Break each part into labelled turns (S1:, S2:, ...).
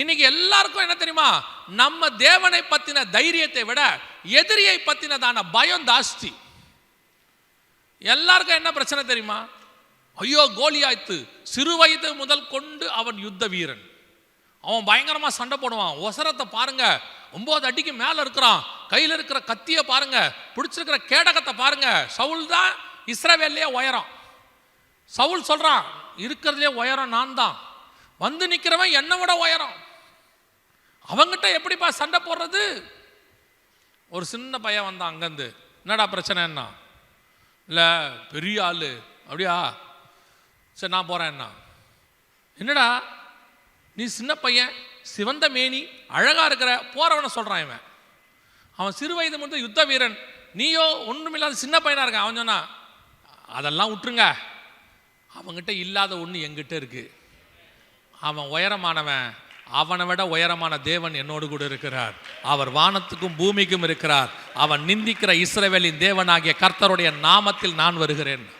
S1: இன்னைக்கு எல்லாருக்கும் என்ன தெரியுமா? நம்ம தேவனை பத்தின தைரியத்தை விட எதிரியை பத்தினதான பயம் ஜாஸ்தி. எல்லாருக்கும் என்ன பிரச்சனை தெரியுமா? ஐயோ கோலியாய்த்து சிறு வயது முதல் கொண்டு அவன் யுத்த வீரன். அவன் பயங்கரமா சண்டை போடுவான். ஒசரத்தை பாருங்க. ஒன்பது அடிக்கு மேல இருக்கிறான். கையில் இருக்கிற கத்திய பாருங்க. பிடிச்சிருக்கிற கேடகத்தை பாருங்க. சவுல் தான் இஸ்ரவேல்லையே உயரம். சவுல் சொல்றான் இருக்கிறதுலே உயரம் நான் தான் வந்து நிற்கிறவன் என்னை விட உயரம். அவங்ககிட்ட எப்படிப்பா சண்டை போடுறது? ஒரு சின்ன பையன் வந்தான் அங்கேருந்து. என்னடா பிரச்சனைன்னா? இல்லை பெரிய ஆளு. அப்படியா? சரி நான் போகிறேன்னா என்னடா? நீ சின்ன பையன் சிவந்த மேனி அழகாக இருக்கிற போகிறவனை சொல்கிறான் இவன். அவன் சிறு வயது முதல் யுத்த வீரன். நீயோ ஒன்றுமில்லாத சின்ன பையனாக இருக்கான் அவன் சொன்னான் அதெல்லாம் விட்டுருங்க. அவங்ககிட்ட இல்லாத ஒன்று எங்கிட்ட இருக்கு. அவன் உயரமானவன். அவனை விட உயரமான தேவன் என்னோடு கூட இருக்கிறார். அவர் வானத்துக்கும் பூமிக்கும் இருக்கிறார். அவன் நிந்திக்கிற இஸ்ரவேலின் தேவனாகிய கர்த்தருடைய நாமத்தில் நான் வருகிறேன்.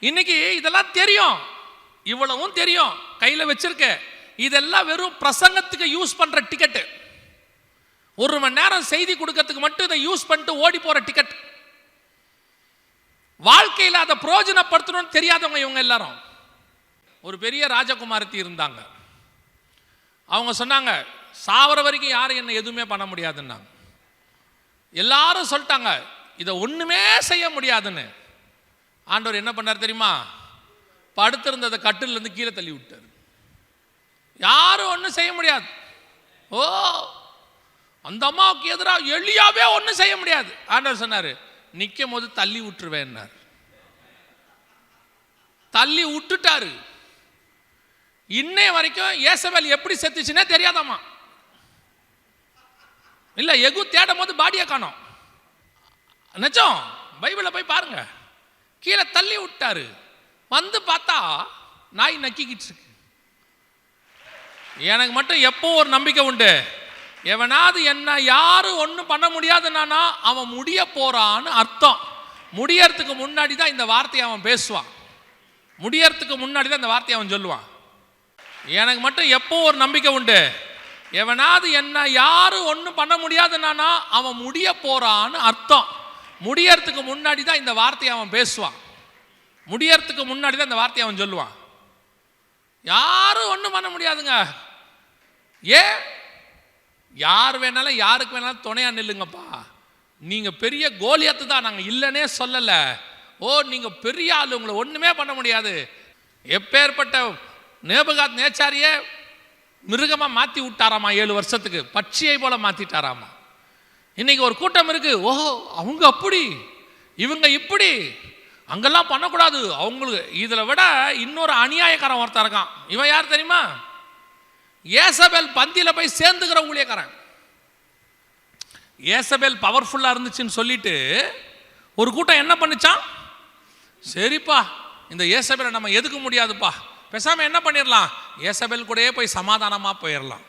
S1: இன்னைக்கு இதெல்லாம் தெரியும். இவ்வளவும் தெரியும். கையில வச்சிருக்க. இதெல்லாம் வெறும் பிரசங்கத்துக்கு யூஸ் பண்ற டிக்கெட் ஒரு மணி நேரம் செய்தி கொடுக்கறதுக்கு மட்டும் இதை யூஸ் பண்ணிட்டு ஓடி போற டிக்கெட் வாழ்க்கையில் அதை பிரயோஜனப்படுத்தணும்னு தெரியாதவங்க இவங்க எல்லாரும். ஒரு பெரிய ராஜகுமாரத்தி இருந்தாங்க. அவங்க சொன்னாங்க சாவர வரைக்கும் யாரும் என்ன எதுவுமே பண்ண முடியாதுன்னாங்க. எல்லாரும் சொல்லிட்டாங்க இதை ஒண்ணுமே செய்ய முடியாதுன்னு. ஆண்டவர் என்ன பண்ணார் தெரியுமா? படுத்திருந்ததை கட்டிலேருந்து கீழே தள்ளி விட்டார். யாரும் ஒன்றும் செய்ய முடியாது. ஓ அந்த அம்மாவுக்கு எதிராக எளியாவே ஒன்றும் செய்ய முடியாது. ஆண்டவர் சொன்னார் நிற்கும் போது தள்ளி விட்டுருவேன்னார். தள்ளி விட்டுட்டாரு. இன்னைய வரைக்கும் ஏசவேல் எப்படி செத்துச்சுன்னே தெரியாதாமா இல்ல எகு தேடும் போது பாடியை காணோம். நிஜம் பைபிளை போய் பாருங்க. கீழே தள்ளி விட்டாரு. வந்து பார்த்தா நாய் நக்கிக்கிட்டு இருக்கு. எனக்கு மட்டும் எப்போ ஒரு நம்பிக்கை உண்டு? எவனாவது என்ன யாரும் ஒன்றும் பண்ண முடியாதுன்னா அவன் முடிய போறான்னு அர்த்தம். முடியறதுக்கு முன்னாடி தான் இந்த வார்த்தையை அவன் பேசுவான். முடியறதுக்கு முன்னாடி தான் இந்த வார்த்தையை அவன் சொல்லுவான். எனக்கு மட்டும் எப்போ ஒரு நம்பிக்கை உண்டு. எவனாவது என்ன யாரும் ஒன்றும் பண்ண முடியாதுன்னா அவன் முடிய போகிறான்னு அர்த்தம். முடியறதுக்கு முன்னாடி தான் இந்த வார்த்தையை அவன் பேசுவான். முடியறதுக்கு முன்னாடி தான் இந்த வார்த்தையை அவன் சொல்லுவான். யாரும் ஒன்றும் பண்ண முடியாதுங்க. ஏன் யார் வேணாலும் யாருக்கு வேணாலும் துணையாக நில்லுங்கப்பா. நீங்கள் பெரிய கோலியத்து தான் நாங்கள் இல்லைன்னே சொல்லலை. ஓ நீங்கள் பெரிய ஆள் உங்களை ஒன்றுமே பண்ண முடியாது. எப்பேற்பட்ட நேபகாத் நேச்சாரிய மிருகமாக மாற்றி விட்டாராமா ஏழு வருஷத்துக்கு? பட்சியை போல மாற்றிட்டாராமா இன்னைக்கு ஒரு கூட்டம் இருக்கு. ஓஹோ அவங்க அப்படி. இவங்க இப்படி. அங்கெல்லாம் பண்ணக்கூடாது. அவங்களுக்கு இதில் விட இன்னொரு அநியாயக்காரன் ஒருத்தர் இருக்கான். இவன் யார் தெரியுமா? ஏசபேல் பந்தியில் போய் சேர்ந்துக்கிற ஊழியக்காரன். ஏசபேல் பவர்ஃபுல்லாக இருந்துச்சுன்னு சொல்லிட்டு ஒரு கூட்டம் என்ன பண்ணுச்சான்? சரிப்பா இந்த ஏசபேலை நம்ம எதுக்க முடியாதுப்பா? பேசாமல் என்ன பண்ணிடலாம் ஏசபேல் கூடயே போய் சமாதானமாக போயிடலாம்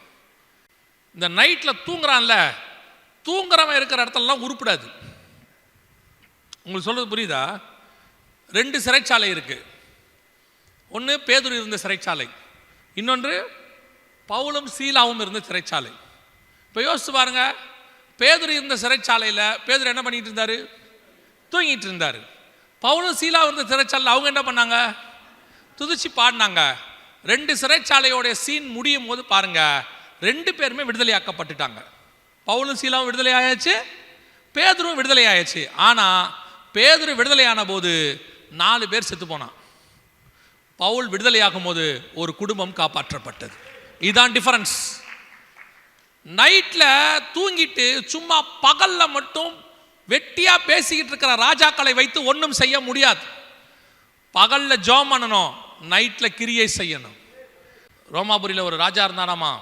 S1: இந்த நைட்டில் தூங்குறான்ல தூங்குறவன் இருக்கிற இடத்துலலாம் உருப்படாது. உங்களுக்கு சொல்கிறது புரியுதா? ரெண்டு சிறைச்சாலை இருக்குது ஒன்று பேதுரு இருந்த சிறைச்சாலை. இன்னொன்று பவுலும் சீலாவும் இருந்த சிறைச்சாலை. இப்போ யோசித்து பாருங்க. பேதுரு இருந்த சிறைச்சாலையில் பேதுரு என்ன பண்ணிகிட்டு இருந்தார்? தூங்கிட்டு இருந்தார். பவுலும் சீலா இருந்த சிறைச்சாலையில் அவங்க என்ன பண்ணாங்க? துதிச்சு பாடினாங்க. ரெண்டு சிறைச்சாலையோடைய சீன் முடியும் போது பாருங்க ரெண்டு பேருமே விடுதலையாக்கப்பட்டுட்டாங்க. பவுலும் சீலாவும் விடுதலை ஆயாச்சு பேதரும் விடுதலை ஆயாச்சு ஆனால் பேதரு விடுதலையான போது நாலு பேர் செத்து போனான். பவுல் விடுதலையாகும் போது ஒரு குடும்பம் காப்பாற்றப்பட்டது. இதுதான் டிஃபரன்ஸ் நைட்டில் தூங்கிட்டு சும்மா பகலில் மட்டும் வெட்டியாக பேசிக்கிட்டு இருக்கிற ராஜாக்களை வைத்து ஒன்றும் செய்ய முடியாது. பகலில் ஜோம் பண்ணணும். நைட்டில் கிரியை செய்யணும். ரோமாபுரியில் ஒரு ராஜா இருந்தானாமா?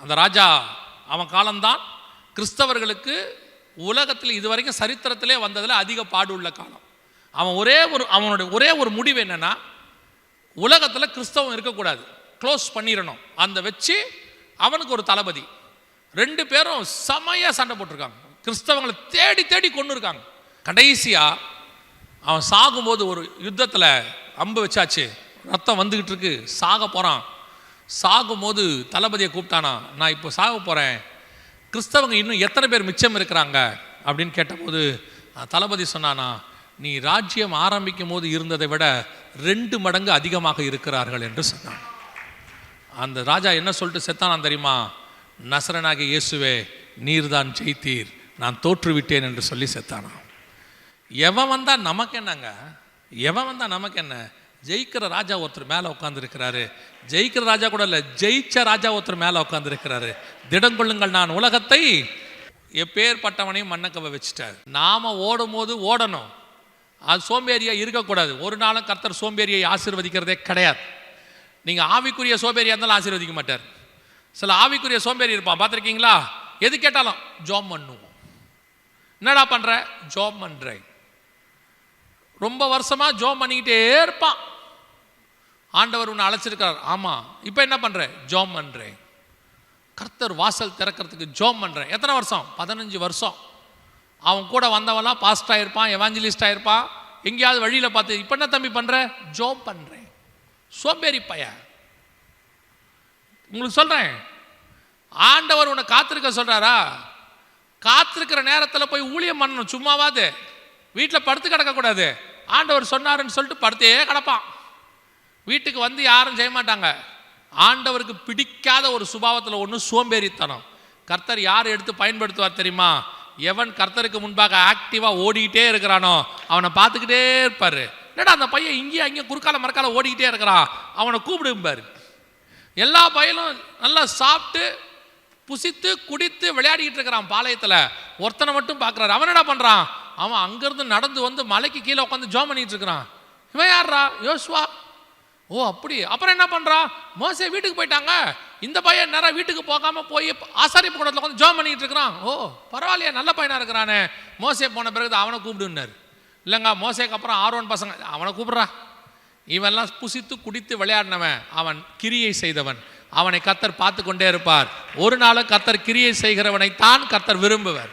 S1: அந்த ராஜா அவன் காலம்தான் கிறிஸ்தவர்களுக்கு உலகத்தில் இதுவரைக்கும் சரித்திரத்திலே வந்ததில் அதிக பாடு உள்ள காலம். அவன் ஒரே ஒரு அவனுடைய ஒரே ஒரு முடிவு என்னென்னா உலகத்தில் கிறிஸ்தவம் இருக்கக்கூடாது. க்ளோஸ் பண்ணிடணும் அந்த வச்சு அவனுக்கு ஒரு தளபதி. ரெண்டு பேரும் செமையாக சண்டை போட்டிருக்காங்க. கிறிஸ்தவங்களை தேடி தேடி கொண்டு இருக்காங்க. கடைசியாக அவன் சாகும்போது ஒரு யுத்தத்தில் அம்பு வச்சாச்சு. ரத்தம் வந்துக்கிட்டு இருக்கு. சாக போகிறான் சாகும்போது தளபதியை கூப்பிட்டானா நான் இப்போ சாக போகிறேன் கிறிஸ்தவங்க இன்னும் எத்தனை பேர் மிச்சம் இருக்கிறாங்க? அப்படின்னு கேட்டபோது தளபதி சொன்னானா நீ ராஜ்யம் ஆரம்பிக்கும் போது இருந்ததை விட ரெண்டு மடங்கு அதிகமாக இருக்கிறார்கள் என்று சொன்னான். அந்த ராஜா என்ன சொல்லிட்டு செத்தானான் தெரியுமா? நசரனாகி இயேசுவே நீர்தான் ஜெயித்தீர். நான் தோற்றுவிட்டேன் என்று சொல்லி செத்தானான் எவன் வந்தால் நமக்கு என்னங்க? எவன் வந்தால் நமக்கு என்ன? ஜெயிக்கிற ராஜா ஒருத்தர் மேலே உட்காந்துருக்கிறாரு ஜெயிக்கிற ராஜா கூட இல்லை ஜெயிச்ச ராஜா ஒருத்தர் மேலே உட்காந்துருக்கிறாரு திடங்கொள்ளுங்கள் நான் உலகத்தை. எப்பேற்பட்டவனையும் மண்ணக்கவ வச்சுட்டார். நாம ஓடும் போது ஓடணும். அது சோம்பேறியா இருக்கக்கூடாது. ஒரு நாளும் கர்த்தர் சோம்பேறியை ஆசீர்வதிக்கிறதே கிடையாது. நீங்கள் ஆவிக்குரிய சோம்பேறியா இருந்தாலும் ஆசீர்வதிக்க மாட்டார். சில ஆவிக்குரிய சோம்பேறி இருப்பான். பார்த்துருக்கீங்களா? எது கேட்டாலும் ஜோம் பண்ணுவோம். என்னடா பண்ற? ஜாப் பண்ணுறேன் ரொம்ப வருஷமா ஜாப் பண்ணிக்கிட்டே இருப்பான். ஆண்டவர் உன்னை அழைச்சிருக்கார் ஆமாம் இப்போ என்ன பண்ணுறேன் ஜோம் பண்ணுறேன் கர்த்தர் வாசல் திறக்கிறதுக்கு ஜோம் பண்ணுறேன் எத்தனை வருஷம்? பதினஞ்சு வருஷம். அவன் கூட வந்தவன்லாம் பாஸ்ட் இருப்பான் எவாஞ்சலிஸ்ட் இருப்பான் எங்கேயாவது வழியில் பார்த்து இப்போ என்ன தம்பி பண்ணுற ஜோம் பண்ணுறேன் சோம்பேறி பையன். உங்களுக்கு சொல்கிறேன் ஆண்டவர் உன்னை காத்திருக்க சொல்கிறாரா காத்திருக்கிற நேரத்தில் போய் ஊழியம் பண்ணணும். சும்மாவாது. வீட்டில் படுத்து கிடக்கக்கூடாது. ஆண்டவர் சொன்னாருன்னு சொல்லிட்டு படுத்தே கிடப்பான். வீட்டுக்கு வந்து யாரும் செய்ய மாட்டாங்க. ஆண்டவருக்கு பிடிக்காத ஒரு சுபாவத்தில் ஒன்று சோம்பேறித்தனம். கர்த்தர் யார் எடுத்து பயன்படுத்துவார் தெரியுமா? எவன் கர்த்தருக்கு முன்பாக ஆக்டிவாக ஓடிக்கிட்டே இருக்கிறானோ அவனை பார்த்துக்கிட்டே இருப்பார். என்னடா அந்த பையன் இங்கேயும் அங்கேயும் குறுக்கால மறக்கால ஓடிக்கிட்டே இருக்கிறான். அவனை கூப்பிடும்பார். எல்லா பையனும் நல்லா சாப்பிட்டு புசித்து குடித்து விளையாடிக்கிட்டு இருக்கிறான் பாளையத்தில். ஒருத்தனை மட்டும் பார்க்குறாரு. அவன் என்ன பண்ணுறான் அவன் அங்கேருந்து நடந்து வந்து மலைக்கு கீழே உட்காந்து ஜோம் பண்ணிகிட்டு இருக்கிறான். இவன் யார்ரா யோசுவா. ஓ அப்படி அப்புறம் என்ன பண்ணுறான் மோசே வீட்டுக்கு போயிட்டாங்க. இந்த பையன் நேரம் வீட்டுக்கு போகாமல் போய் ஆசாரிப்பு கூடத்தில் உட்காந்து ஜோம் பண்ணிகிட்டு இருக்கிறான். ஓ பரவாயில்லையே நல்ல பையனாக இருக்கிறானே. மோசே போன பிறகு அவனை கூப்பிடுன்னாரு. இல்லைங்க மோசேக்கு அப்புறம் ஆர்வன் பசங்க அவனை கூப்பிட்றா. இவெல்லாம் புசித்து குடித்து விளையாடினவன். அவன் கிரியை செய்தவன். அவனை கத்தர் பார்த்து கொண்டே இருப்பார். ஒரு நாளும் கத்தர் கிரியை செய்கிறவனை தான் கத்தர் விரும்புவர்.